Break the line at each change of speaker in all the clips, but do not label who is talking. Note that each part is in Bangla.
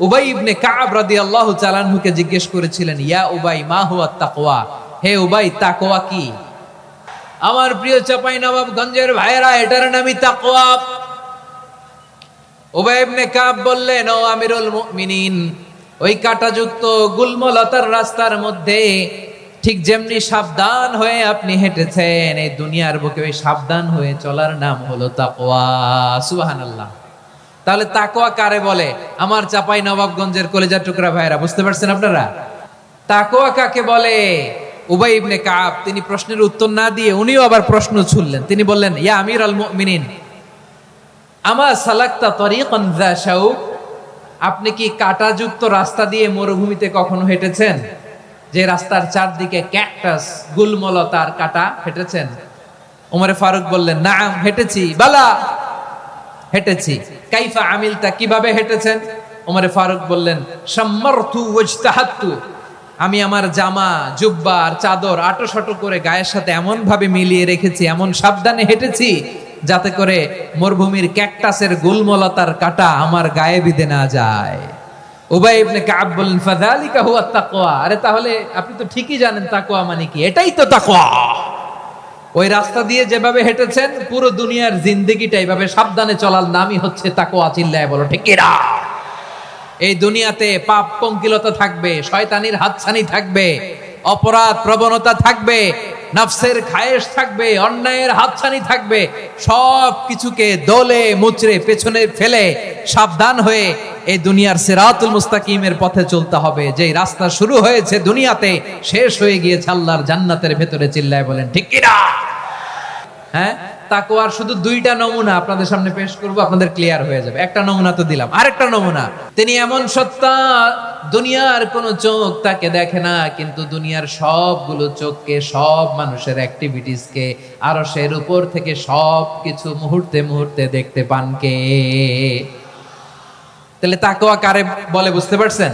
উবাই ইবনে কাব রাদিয়াল্লাহু তাআলা আনহুকে জিজ্ঞেস করেছিলেন, ইয়া উবাই, মা হুয়া তাকওয়া? হে উবাই, তাকওয়া কি? আমার প্রিয় চাপাই নবাবগঞ্জের ভাইরা এটার নামই তাকওয়া। উবাই ইবনে কাব বললেন, ও আমিরুল মুমিনিন, ওই কাটাযুক্ত গুলমলতার রাস্তার মধ্যে ঠিক যেমনি সাবধান হয়ে আপনি হেঁটেছেন, এই দুনিয়ার বুকে ওই সাবধান হয়ে চলার নাম হলো তাকওয়া। সুবহানাল্লাহ। তাহলে তাকওয়া কারে বলে? আমার চাপাই নবাবগঞ্জের কলেজা টুকরা ভাইরা বুঝতে পারছেন আপনারা? তাকওয়া কাকে বলে? উবাই ইবনে কাব, তিনি প্রশ্নের উত্তর না দিয়ে উনিও আবার প্রশ্ন ছুড়লেন। তিনি বললেন, ইয়া আমির আল মুমিনিন, আমা সালাক্তা তরিকান যা শাউক আপনি কি কাটাযুক্ত রাস্তা দিয়ে মরুভূমিতে কখনো হেঁটেছেন? যে রাস্তার চারদিকে ক্যাকটাস, গুলমলতার কাটা, হেঁটেছেন? উমরে ফারুক বললেন না হেঁটেছি, বালা! হেঁটেছি। কাইফা আমিলটা কীভাবে হেঁটেছেন? উমরে ফারুক বললেন সম্মার্থু ওয়াজতাহাত্তু। আমি আমার জামা, জুব্বা আর চাদর আটো শটো করে গায়ের সাথে এমন ভাবে মিলিয়ে রেখেছি, এমন সাবধানে হেঁটেছি যাতে করে মরুভূমির ক্যাকটাসের গুলমলতার কাটা আমার গায়ে বিধে না যায়। উবাই ইবনে কাব বললেন, ফাযালিকা হুয়া তাকওয়া। আরে তাহলে আপনি তো ঠিকই জানেন তাকওয়া মানে কি। এটাই তো তাকওয়া। ওই রাস্তা দিয়ে যেভাবে হেঁটেছেন, পুরো দুনিয়ার জিন্দেগিটা এইভাবে সাবধানে চলার নামই হচ্ছে তাকওয়া, চিল্লায় বলো, ঠিক এই দুনিয়াতে পাপ পঙ্কিলতা থাকবে, শয়তানির হাতছানি থাকবে, অপরাধ প্রবণতা থাকবে, নফসের খায়েশ থাকবে, অন্যায়ের হাতছানি থাকবে, সব কিছুকে দলে, মুচড়ে, পেছনে ফেলে সাবধান হয়ে এই দুনিয়ার সিরাতুল মুস্তাকিমের পথে চলতে হবে। যে রাস্তা শুরু হয়েছে দুনিয়াতে, শেষ হয়ে গিয়েছে আল্লাহর জান্নাতের ভেতরে, চিল্লায় বলেন, ঠিক কিনা হ্যাঁ? তাকওয়ার শুধু দুইটা নমুনা আপনাদের সামনে পেশ করব, আপনাদের ক্লিয়ার হয়ে যাবে। একটা নমুনা তো দিলাম। আরেকটা নমুনা। তিনি এমন সত্তা, দুনিয়ার কোন চোখ তাকে দেখে না, কিন্তু দুনিয়ার সবগুলো চোখকে, সব মানুষের অ্যাক্টিভিটিসকে আরও সের উপর থেকে সব কিছু মুহূর্তে মুহূর্তে দেখতে পান কে? তাহলে তাকোয়া কারে বলে বুঝতে পারছেন?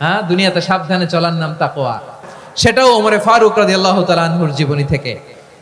হ্যাঁ? দুনিয়াতে সাবধানে চলার নাম তাকোয়া সেটাও ওমরে ফারুক রাদিয়াল্লাহু তাআলা আনহুর জীবনী থেকে।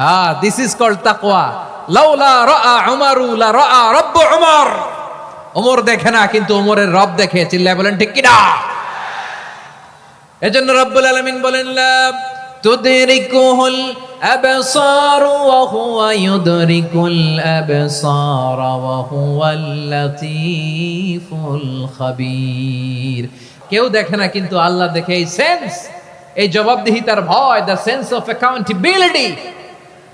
হ্যাঁ দিস ইজ কল্ড তাকওয়া। লাউলা রাআ উমারু, লা রাআ রব্ব উমর। ওমর দেখে না, কিন্তু ওমরের রব দেখে, চিল্লায় বলেন, ঠিক কিনা? এজন্য রব্বুল আলামিন বলেন, লা তুদরিকুহুল হুয়া ইউদরিকুল আবসার ওয়া হুয়াল লাতীফুল খাবীর। কেউ দেখে না, কিন্তু আল্লাহ দেখে, এই সেন্স এই জবাবদিহিতার ভয় দ্য সেন্স অফ অ্যাকাউন্টেবিলিটি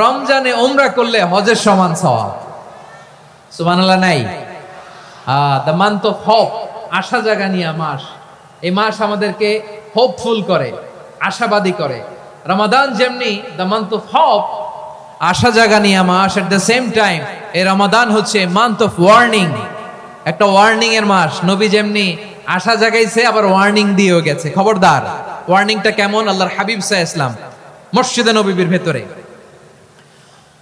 রমজানে ওমরা করলে হজের সমান সওয়াব। সুবহানাল্লাহ, নাই? দ্য মান্থ অফ হোপ আশা জাগানিয়া মাস। এই মাস আমাদেরকে হোপফুল করে, আশাবাদী করে। রমাদান যেমনি দ্য মান্থ অফ হোপ আশা জাগানিয়া মাস এট দ্য সেম টাইম এই রমাদান হচ্ছে মান্থ অফ ওয়ার্নিং একটা ওয়ার্নিং এর মাস, নবী যেমনি আশা জাগাইছে, আবার ওয়ার্নিং দিয়েও গেছে। খবরদার ওয়ার্নিংটা কেমন? আল্লাহর হাবিব সাহ ইসলাম মসজিদে নবীর ভেতরে।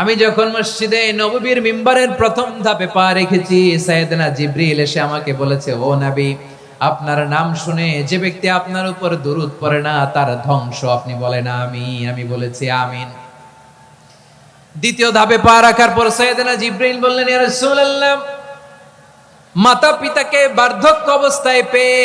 আমি যখন মসজিদে নববীর মিম্বারের প্রথম ধাপে পা রেখেছি, সাইয়েদনা জিব্রিল এসে আমাকে বলেছে, ও নবী, আপনার নাম শুনে যে ব্যক্তি আপনার উপর দুরুদ পড়ে না, তার ধ্বংস আপনি বলেন আমি আমি বলেছি, আমিন। দ্বিতীয় ধাপে পা রাখার পর সৈয়দনা জিব্রাইল বললেন, ইয়া রাসূলুল্লাহ মাতা পিতাকে বার্ধক্য অবস্থায় পেয়ে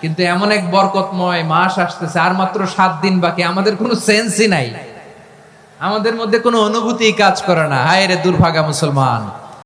কিন্তু এমন এক বরকতময় মাস আসতেছে, আর মাত্র সাত দিন বাকি, আমাদের কোনো সেন্সই নাই। আমাদের মধ্যে কোনো অনুভূতি কাজ করে না। হায় রে দুর্ভাগা মুসলমান।